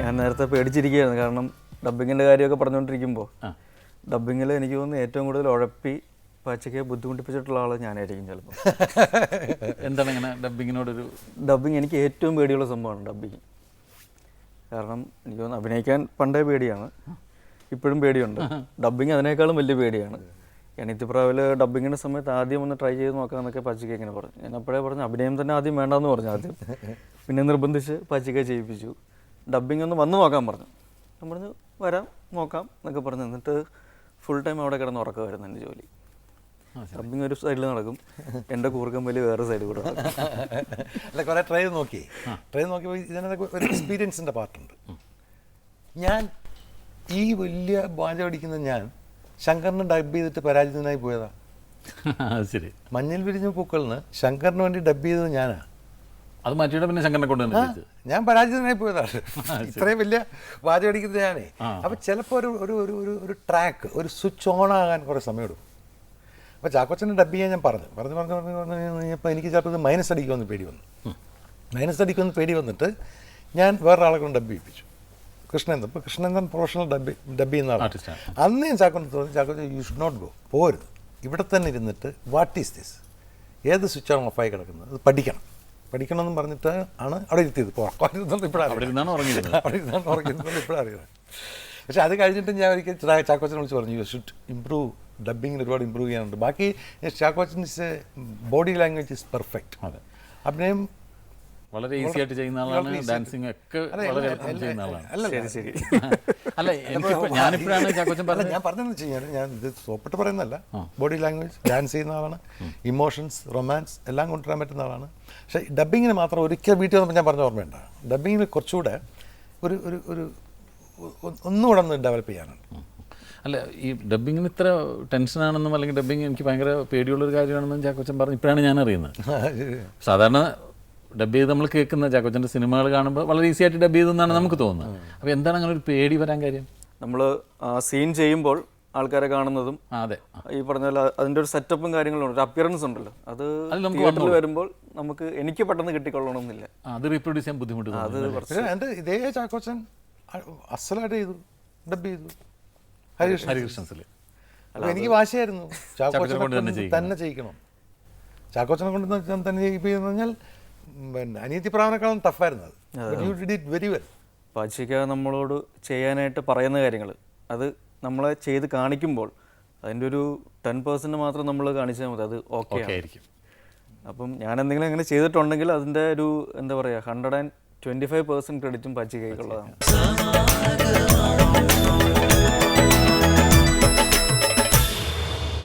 ഞാൻ നേരത്തെ പേടിച്ചിരിക്കുകയായിരുന്നു. കാരണം ഡബ്ബിങ്ങിന്റെ കാര്യമൊക്കെ പറഞ്ഞുകൊണ്ടിരിക്കുമ്പോൾ. ഡബ്ബിങ്ങിൽ എനിക്ക് തോന്നുന്നു ഏറ്റവും കൂടുതൽ ഉഴപ്പി പച്ചയ്ക്ക് ബുദ്ധിമുട്ടിപ്പിച്ചിട്ടുള്ള ആൾ ഞാനായിരിക്കും ചിലപ്പോൾ എന്താണ് ഇങ്ങനെ ഡബിങ്ങിനോടൊരു ഡബ്ബിങ് എനിക്ക് ഏറ്റവും പേടിയുള്ള സംഭവമാണ് ഡബ്ബിങ് കാരണം എനിക്ക് തോന്നുന്നു അഭിനയിക്കാൻ പണ്ടേ പേടിയാണ്. ഇപ്പോഴും പേടിയുണ്ട്. ഡബ്ബിങ് അതിനേക്കാളും വലിയ പേടിയാണ്. എണീത്തിപ്രാവിൽ ഡബ്ബിങ്ങിന്റെ സമയത്ത് ആദ്യം ഒന്ന് ട്രൈ ചെയ്ത് നോക്കാമെന്നൊക്കെ പച്ചയ്ക്ക് ഇങ്ങനെ പറഞ്ഞു. ഞാൻ അപ്പോഴേ പറഞ്ഞു അഭിനയം തന്നെ ആദ്യം വേണ്ടാന്ന് പറഞ്ഞു ആദ്യം. പിന്നെ നിർബന്ധിച്ച് പച്ചയ്ക്ക് ചെയ്യിപ്പിച്ചു. ഡബ്ബിങ് ഒന്ന് വന്ന് നോക്കാൻ പറഞ്ഞു. ഞാൻ പറഞ്ഞു വരാം നോക്കാം എന്നൊക്കെ പറഞ്ഞു. എന്നിട്ട് ഫുൾ ടൈം അവിടെ കിടന്ന് ഉറക്കമായിരുന്നു എന്റെ ജോലി. ഡബിങ് ഒരു സൈഡിൽ നടക്കും. എന്റെ കൂർക്കം വലിയ വേറെ സൈഡിൽ കൂടെ അല്ല കുറേ ട്രൈ നോക്കി. ട്രെയിൻ നോക്കിയപ്പോൾ ഇതിനകത്ത് ഒരു എക്സ്പീരിയൻസിന്റെ പാർട്ടുണ്ട് ഞാൻ ഈ വലിയ ബാജ പഠിക്കുന്ന ഞാൻ ശങ്കറിന് ഡബ് ചെയ്തിട്ട് പരാജിതനായി പോയതാണ് ശരി. മഞ്ഞൾ വിരിഞ്ഞ പൂക്കളിന് ശങ്കറിന് വേണ്ടി ഡബ് ചെയ്തത് ഞാനാ. അത് മാറ്റിയിട്ട് പിന്നെ ശങ്കരനെ കൊണ്ട്. ഞാൻ പരാജിതനായി പോയതാണ്. ഇത്രയും വലിയ വാചകം അടിക്കുന്നത് ഞാനേ. അപ്പം ചിലപ്പോൾ ഒരു ഒരു ഒരു ഒരു ഒരു ട്രാക്ക് ഒരു സ്വിച്ച് ഓൺ ആകാൻ കുറേ സമയമെടുക്കും അപ്പോൾ ചാക്കോച്ചന്റെ ഡബ് ചെയ്യാൻ ഞാൻ പറഞ്ഞു. പറഞ്ഞു പറഞ്ഞു പറഞ്ഞു പറഞ്ഞു കഴിഞ്ഞപ്പോൾ എനിക്ക് ചിലപ്പോൾ ഇത് മൈനസ് അടിക്കുമെന്ന് പേടി വന്നു. മൈനസ് അടിക്കുമെന്ന് പേടി വന്നിട്ട് ഞാൻ വേറൊരാളെ കൊണ്ട് ഡബ് ചെയ്യിപ്പിച്ചു. കൃഷ്ണേന്ദ്രൻ. ഇപ്പോൾ കൃഷ്ണേന്ദ്രൻ പ്രൊഫഷണൽ ഡബ് ഡബ് ചെയ്യുന്ന ആളാണ്. Artist ആണ്. അന്ന് ഞാൻ ചാക്കോനെ തോന്നി Chacko you should not go പോരുത്. ഇവിടെ തന്നെ ഇരുന്നിട്ട് വാട്ട് ഈസ് ദിസ് ഏത് സ്വിച്ച് ഓൺ ഓഫായി കിടക്കുന്നത്? അത് പഠിക്കണം. പഠിക്കണമെന്ന് പറഞ്ഞിട്ട് ആണ് അവിടെ ഇരുത്തിയത്. ഇപ്പോൾ ഇപ്പോഴാണ് അവിടെ ഇരുന്നാണ് ഉറങ്ങിയിരുന്നത് അവിടെ ഇരുന്നാണ് ഉറങ്ങിയിരുന്നത് ഇപ്പോഴാണ് അറിയുന്നത്. പക്ഷേ അത് കഴിഞ്ഞിട്ട് ഞാൻ ഒരിക്കൽ ചാക്കോച്ചനെ വിളിച്ച് പറഞ്ഞു യു ഷുഡ് ഇമ്പ്രൂവ് ഡബിങ്ങിൽ ഒരുപാട് ഇമ്പ്രൂവ് ചെയ്യാനുണ്ട്. ബാക്കി Chackochan is body language is perfect അതെ. അഭിനയം വളരെ ഈസി ആയിട്ട് ചെയ്യുന്ന ആളാണ് ഡാൻസിങ് ഒക്കെ വളരെ എളുപ്പം ചെയ്യുന്ന ആളാണ്. അല്ല ശരി ശരി. അല്ല ഞാനിപ്പോഴാണ് അല്ല ഞാൻ പറഞ്ഞതെന്ന് വെച്ച് കഴിഞ്ഞാൽ ഞാൻ ഇത് സോപ്പിട്ട് പറയുന്നതല്ല. ബോഡി ലാംഗ്വേജ് ഡാൻസ് ചെയ്യുന്ന ആളാണ് ഇമോഷൻസ് റൊമാൻസ് എല്ലാം കൊണ്ടുവരാൻ പറ്റുന്ന ആളാണ്. പക്ഷേ ഡബിങ്ങിന് മാത്രം ഒരിക്കൽ വീട്ടിൽ വന്നപ്പോൾ ഞാൻ പറഞ്ഞ ഓർമ്മയുണ്ട്? ഡബിങ്ങിന് കുറച്ചുകൂടെ ഒരു ഒരു ഒരു ഒന്നുകൂടെ ഒന്ന് ഡെവലപ്പ് ചെയ്യാനുണ്ട്. അല്ല ഈ ഡബിങ്ങിന് ഇത്ര ടെൻഷനാണെന്നും അല്ലെങ്കിൽ ഡബിങ് എനിക്ക് ഭയങ്കര പേടിയുള്ളൊരു കാര്യമാണെന്നും ചാക്കോച്ചൻ പറഞ്ഞു. ഇപ്പോഴാണ് ഞാൻ അറിയുന്നത്. സാധാരണ ഡബ് ചെയ്ത് നമ്മൾ കേൾക്കുന്ന ചാക്കോച്ചന്റെ സിനിമകൾ കാണുമ്പോൾ വളരെ ഈസി ആയിട്ട് ഡബ് ചെയ്തെന്നാണ് നമുക്ക് തോന്നുന്നത്. അപ്പോൾ എന്താണ് അങ്ങനെ ഒരു പേടി വരാൻ കാര്യം? നമ്മൾ സീൻ ചെയ്യുമ്പോൾ ആൾക്കാരെ കാണുന്നതും അതെ. ഈ പറഞ്ഞ പോലെ അതിന്റെ ഒരു സെറ്റപ്പും കാര്യങ്ങളും ഉണ്ട്. ഒരു അപ്പിയറൻസ് ഉണ്ടല്ലോ. അത് തിയേറ്ററിൽ വരുമ്പോൾ നമുക്ക് എനിക്ക് പെട്ടെന്ന് കിട്ടിക്കൊള്ളണമെന്നില്ല. അത് റീപ്രൊഡ്യൂസ് ചെയ്യാൻ ബുദ്ധിമുട്ട് എന്റെ ഇതേ ചാക്കോച്ചൻ അസലായിട്ട് ചെയ്തു. ഡബ് ചെയ്തു. ഹരികൃഷ്ണൻ ഹരികൃഷ്ണൻസിൽ അപ്പോൾ എനിക്ക് വാശിയായിരുന്നു. ചാക്കോച്ചനെ കൊണ്ട് തന്നെ ചെയ്യിക്കണം. ചാക്കോച്ചനെ കൊണ്ട് തന്നെ ചെയ്യിപ്പിക്കുന്നു പറഞ്ഞാൽ പിന്നെ അനിയത്തി പ്രാവനേക്കാളും ടഫായിരുന്നു അത്. You did it very well Pachikka നമ്മളോട് ചെയ്യാനായിട്ട് പറയുന്ന കാര്യങ്ങൾ അത് നമ്മളെ ചെയ്ത് കാണിക്കുമ്പോൾ അതിന്റെ ഒരു ടെൻ പെർസെന്റ് മാത്രം നമ്മൾ കാണിച്ചാൽ മതി അത് ഓക്കെ ആയിരിക്കും അപ്പം ഞാൻ എന്തെങ്കിലും അങ്ങനെ ചെയ്തിട്ടുണ്ടെങ്കിൽ അതിന്റെ ഒരു എന്താ പറയുക hundred and twenty five percent ക്രെഡിറ്റും പാച്ചിക്കയ്ക്കുള്ളതാണ്